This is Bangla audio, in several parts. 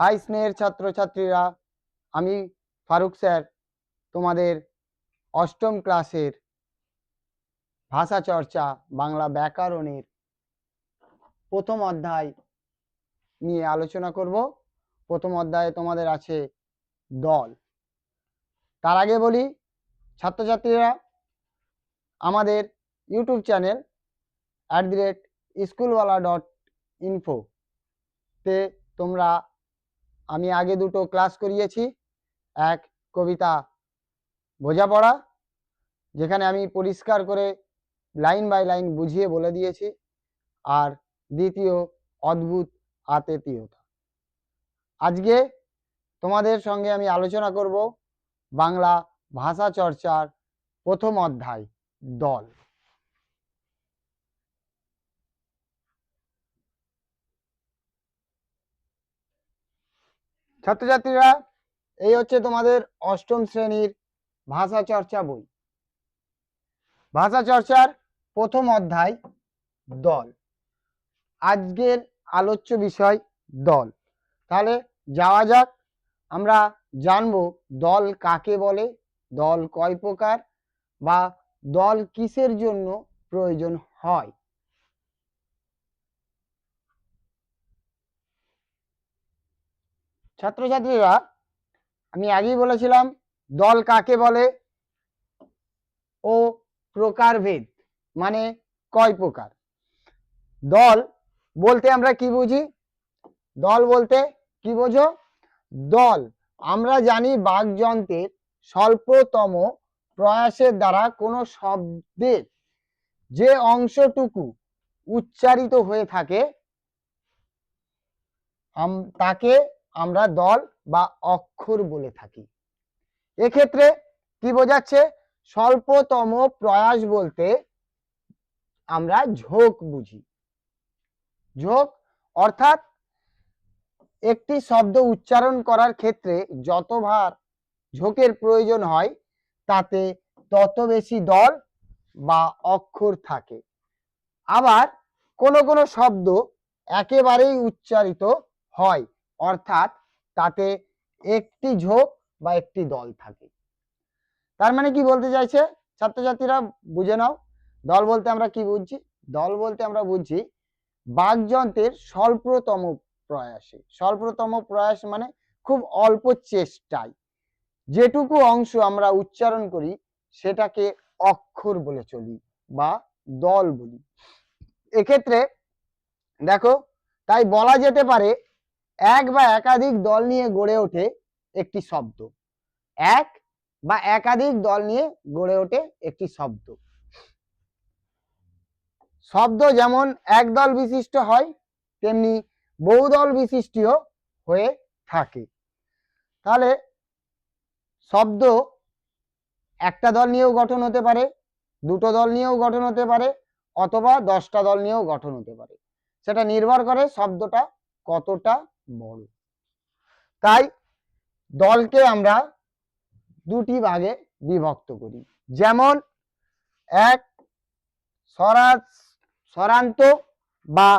হাই স্নেহের ছাত্রছাত্রীরা, আমি ফারুক স্যার, তোমাদের অষ্টম ক্লাসের ভাষা চর্চা বাংলা ব্যাকরণের প্রথম অধ্যায় নিয়ে আলোচনা করব। প্রথম অধ্যায়ে তোমাদের আছে দল। তার আগে বলি, ছাত্রছাত্রীরা, আমাদের YouTube channel at the rate স্কুলওয়ালা dot info তে তোমরা আমি আগে দুটো ক্লাস করিয়েছি। এক, কবিতা বোঝাপড়া যেখানে আমি পরিষ্কার করে লাইন বাই লাইন বুঝিয়ে বলে দিয়েছি। আর দ্বিতীয়, অদ্ভুত আতেতীয়তা। আজকে তোমাদের সঙ্গে আমি আলোচনা করব বাংলা ভাষা চর্চার প্রথম অধ্যায়, দল। ছাত্রছাত্রীরা, এই হচ্ছে তোমাদের অষ্টম শ্রেণির ভাষা চর্চা বই। ভাষা চর্চার প্রথম অধ্যায়, দল। আজকের আলোচ্য বিষয়, দল। তাহলে যাওয়া যাক, আমরা জানব দল কাকে বলে, দল কয় প্রকার বা দল কিসের জন্য প্রয়োজন হয়। ছাত্রছাত্রীরা, আমি আগেই বলেছিলাম, দল কাকে বলে? ও প্রকারভেদ মানে কয় প্রকার? দল বলতে আমরা কি বুঝি? দল বলতে কি বোঝো? দল, আমরা জানি বাকযন্ত্রের স্বল্পতম প্রয়াসের দ্বারা কোনো শব্দের যে অংশটুকু উচ্চারিত হয়ে থাকে তাকে আমরা দল বা অক্ষর বলে থাকি। এক্ষেত্রে কি বোঝাচ্ছে? স্বল্পতম প্রয়াস বলতে আমরা ঝোঁক বুঝি। ঝোঁক অর্থাৎ একটি শব্দ উচ্চারণ করার ক্ষেত্রে যতবার ঝোঁকের প্রয়োজন হয়, তাতে তত বেশি দল বা অক্ষর থাকে। আবার কোনো কোনো শব্দ একেবারেই উচ্চারিত হয়। অর্থাৎ তাতে একটি ঝোঁক বা একটি দল থাকে। তার মানে কি বলতে চাইছে? ছাত্রছাত্রীরা বুঝে নাও। দল বলতে আমরা কি বুঝছি? দল বলতে আমরা বুঝছি বাকযন্ত্রের স্বল্পতম প্রয়াসে। স্বল্পতম প্রয়াস মানে খুব অল্প চেষ্টায়। যেটুকু অংশ আমরা উচ্চারণ করি, সেটাকে অক্ষর বলে চলি বা দল বলি। এক্ষেত্রে দেখো, তাই বলা যেতে পারে এক বা একাধিক দল নিয়ে গড়ে ওঠে একটি শব্দ। এক বা একাধিক দল নিয়ে গড়ে ওঠে একটি শব্দ। শব্দ যেমন এক দল বিশিষ্ট হয়, তেমনি বহুদল বিশিষ্টও হয়ে থাকে। তাহলে শব্দ একটা দল নিয়েও গঠন হতে পারে, দুটো দল নিয়েও গঠন হতে পারে, অথবা দশটা দল নিয়েও গঠন হতে পারে। সেটা নির্ভর করে শব্দটা কতটা বড় তাই দলকে আমরা দুটি ভাগে বিভক্ত করি। যেমন এক স্বরান্ত বা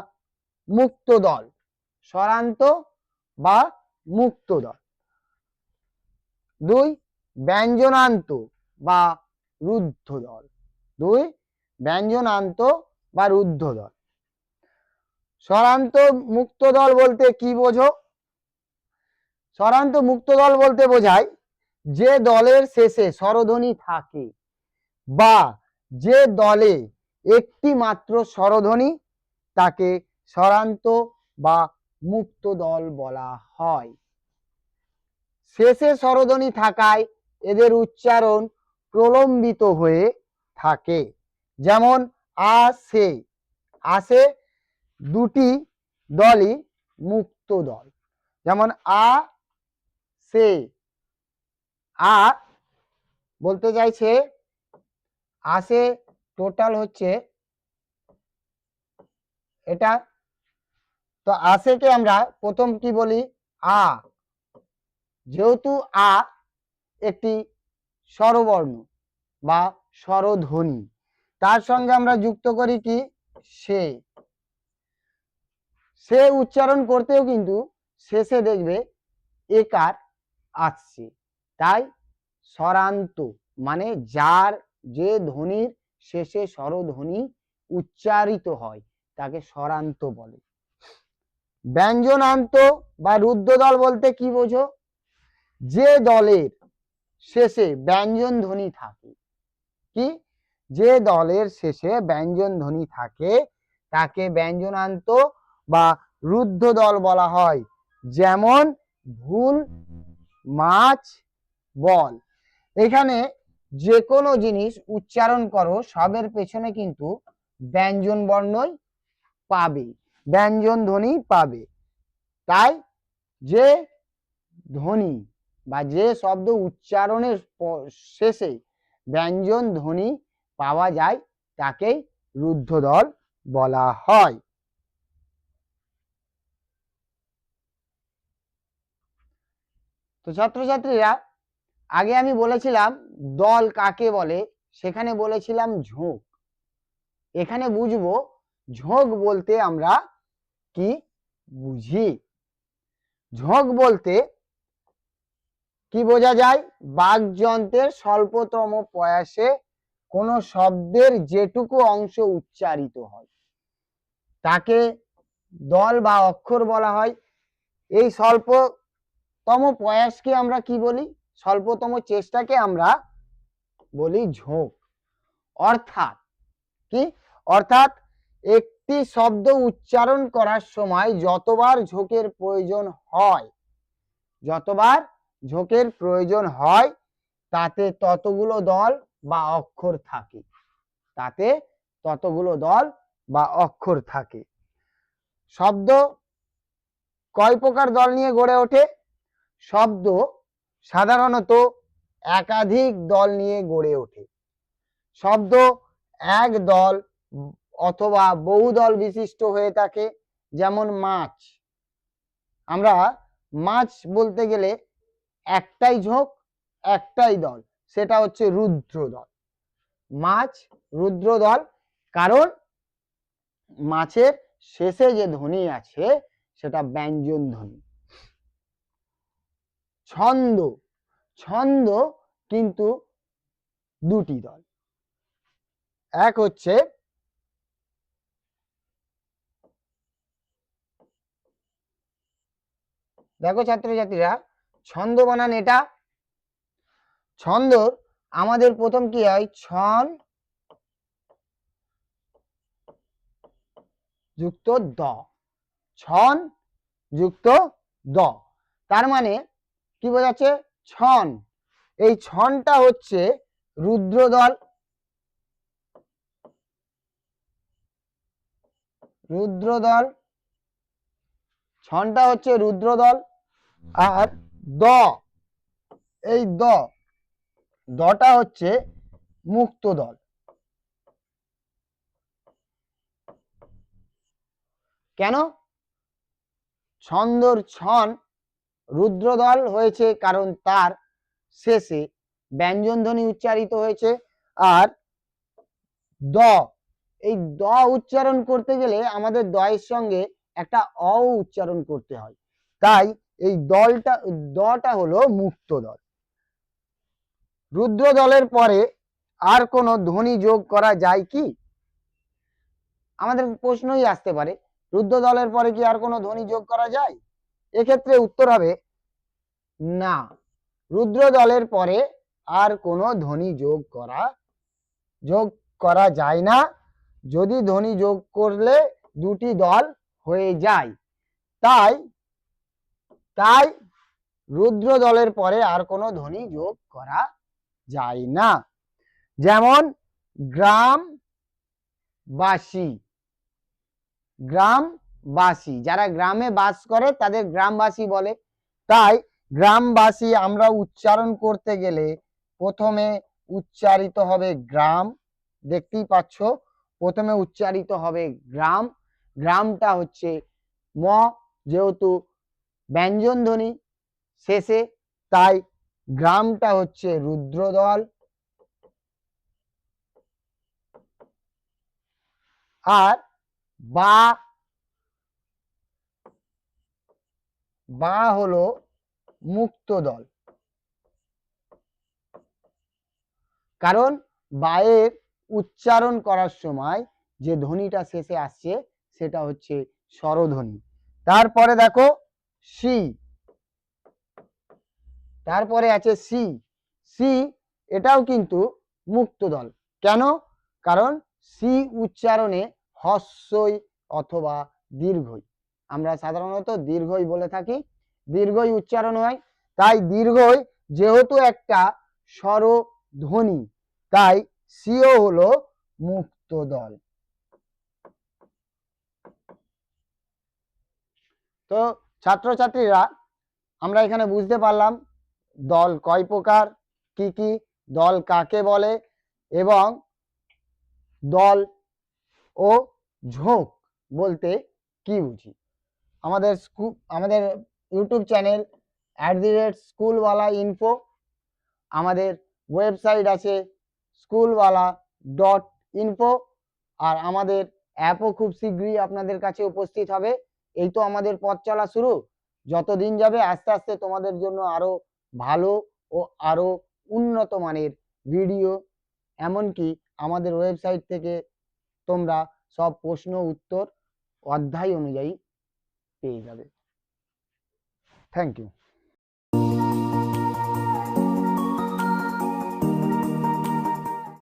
মুক্ত দল। স্বরান্ত বা মুক্ত দল। দুই ব্যঞ্জনান্ত বা রুদ্ধ দল। দুই ব্যঞ্জনান্ত বা রুদ্ধ দল। স্বরান্ত মুক্ত দল বলতে কি বোঝো? স্বরান্ত মুক্ত দল বলতে বোঝায় যে দলের শেষে স্বরধ্বনি থাকে বা যে দলে একটি মাত্র স্বরধ্বনি তাকে স্বরান্ত বা মুক্ত দল বলা হয়। শেষে স্বরধ্বনি থাকায় এদের উচ্চারণ প্রলম্বিত হয়ে থাকে। যেমন আসে আসে দুটি দলই মুক্ত দল। যেমন আ, সে। আ বলতে চাইছে আসে টোটাল হচ্ছে এটা। তো আসেকে আমরা প্রথম কি বলি? আ। যেহেতু আ একটি স্বরবর্ণ বা স্বরধ্বনি, তার সঙ্গে আমরা যুক্ত করি কি? সে। সে উচ্চারণ করতেও কিন্তু শেষে দেখবে একার আসছে তাই স্বরান্ত মানে যার যে ধ্বনির শেষে স্বরধ্বনি উচ্চারিত হয়, তাকে স্বরান্ত বলে। ব্যঞ্জনান্ত বা রুদ্রদল বলতে কি বোঝো? যে দলের শেষে ব্যঞ্জন ধ্বনি থাকে, কি? যে দলের শেষে ব্যঞ্জন ধ্বনি থাকে, তাকে ব্যঞ্জনান্ত বা রুদ্ধ দল বলা হয়। যেমন ভুল, মাছ, বল। এখানে যে কোনো জিনিস উচ্চারণ করো, সবের পেছনে কিন্তু ব্যঞ্জন বর্ণই পাবে। ব্যঞ্জন ধ্বনি পাবে। তাই যে ধ্বনি বা যে শব্দ উচ্চারণের শেষে ব্যঞ্জন ধ্বনি পাওয়া যায়, তাকেই রুদ্ধদল বলা হয়। তো ছাত্রছাত্রীরা, আগে আমি বলেছিলাম দল কাকে বলে, সেখানে বলেছিলাম ঝোঁক। এখানে বুঝব ঝোঁক বলতে আমরা কি বুঝি? ঝোঁক বলতে কি বোঝা যায়? বাকযন্ত্রের স্বল্পতম প্রয়াসে কোনো শব্দের যেটুকু অংশ উচ্চারিত হয়। তাকে দল বা অক্ষর বলা হয়। এই স্বল্পতম প্রয়াসকে আমরা কি বলি? স্বল্পতম চেষ্টাকে আমরা বলি ঝোঁক। অর্থাৎ কি? অর্থাৎ একটি শব্দ উচ্চারণ করার সময় যতবার ঝোঁকের প্রয়োজন হয়, যতবার ঝোঁকের প্রয়োজন হয়, তাতে ততগুলো দল বা অক্ষর থাকে। তাতে ততগুলো দল বা অক্ষর থাকে। শব্দ কয় প্রকার দল নিয়ে গড়ে ওঠে? শব্দ সাধারণত একাধিক দল নিয়ে গড়ে ওঠে। শব্দ এক দল অথবা বহু দল বিশিষ্ট হয়ে থাকে, যেমন মাছ। আমরা মাছ বলতে গেলে একটাই ঝোঁক, একটাই দল, সেটা হচ্ছে রুদ্র দল মাছ রুদ্র দল কারণ মাছের শেষে যে ধ্বনি আছে, সেটা ব্যঞ্জন ধ্বনি। ছন্দ ছন্দ কিন্তু দুটি দল। এক হচ্ছে দেখো ছাত্রছাত্রীরা, ছন্দ বানান এটা। ছন্দ আমাদের প্রথম কি হয়? ছন যুক্ত দ। ছন যুক্ত দ। তার মানে কি বোঝাচ্ছে? ছন। এই ছনটা হচ্ছে রুদ্রদল রুদ্রদল ছনটা হচ্ছে রুদ্রদল আর দ। এই দ। দটা হচ্ছে মুক্ত দল। কেন? ছন্দর ছন রুদ্রদল হয়েছে কারণ তার শেষে ব্যঞ্জন ধ্বনি উচ্চারিত হয়েছে আর দ। এই দ উচ্চারণ করতে গেলে আমাদের দয়ের সঙ্গে একটা অ উচ্চারণ করতে হয়। তাই এই দলটা, দটা হলো মুক্ত দল রুদ্র দলের পরে আর কোনো ধ্বনি যোগ করা যায় কি? আমাদের প্রশ্নই আসতে পারে। রুদ্র দলের পরে কি আর কোনো ধ্বনি যোগ করা যায়? এক্ষেত্রে উত্তর হবে না। রুদ্র দলের পরে আর কোনো ধ্বনি যোগ করা যোগ করা যায় না। যদি ধ্বনি যোগ করলে দুটি দল হয়ে যায়। তাই তাই রুদ্র দলের পরে আর কোনো ধ্বনি যোগ করা যায় না। যেমন গ্রামবাসী, গ্রাম বাসী। যারা গ্রামে বাস করে, তাদের গ্রামবাসী বলে। তাই গ্রামবাসী আমরা উচ্চারণ করতে গেলে প্রথমে উচ্চারিত হবে গ্রাম। দেখতেই পাচ্ছ, প্রথমে উচ্চারিত হবে গ্রাম। গ্রামটা হচ্ছে ম, যেহেতু ব্যঞ্জন ধ্বনি শেষে, তাই গ্রামটা হচ্ছে রুদ্রদল। আর বা বা হলো মুক্ত দল। কারণ বায়ের উচ্চারণ করার সময় যে ধ্বনিটা শেষে আসছে সেটা হচ্ছে স্বরধ্বনি। তারপরে দেখো সি। তারপরে আছে সি। সি এটাও কিন্তু মুক্ত দল। কেন? কারণ সি উচ্চারণে হস্যই অথবা দীর্ঘই। আমরা সাধারণত দীর্ঘই বলে থাকি, দীর্ঘই উচ্চারণ হয়, তাই দীর্ঘই যেহেতু একটা স্বরধ্বনি, তাই সিও হলো মুক্ত দল। তো ছাত্রছাত্রীরা, আমরা এখানে বুঝতে পারলাম দল কয় প্রকার, কি কি, দল কাকে বলে, এবং দল ও ঝোঁক বলতে কি বুঝি। আমাদের আমাদের YouTube channel at the rate স্কুলওয়ালা info আমাদের ওয়েবসাইট আছে স্কুলওয়ালা ডট ইনফো আর আমাদের অ্যাপও খুব শীঘ্রই আপনাদের কাছে উপস্থিত হবে। এই তো আমাদের পথ চলা শুরু। যত দিন যাবে আস্তে আস্তে তোমাদের জন্য আরও ভালো ও আরও উন্নত মানের ভিডিও এমনকি আমাদের ওয়েবসাইট থেকে তোমরা সব প্রশ্ন, উত্তর, অধ্যায় অনুযায়ী পেয়ে যাবে থ্যাংক ইউ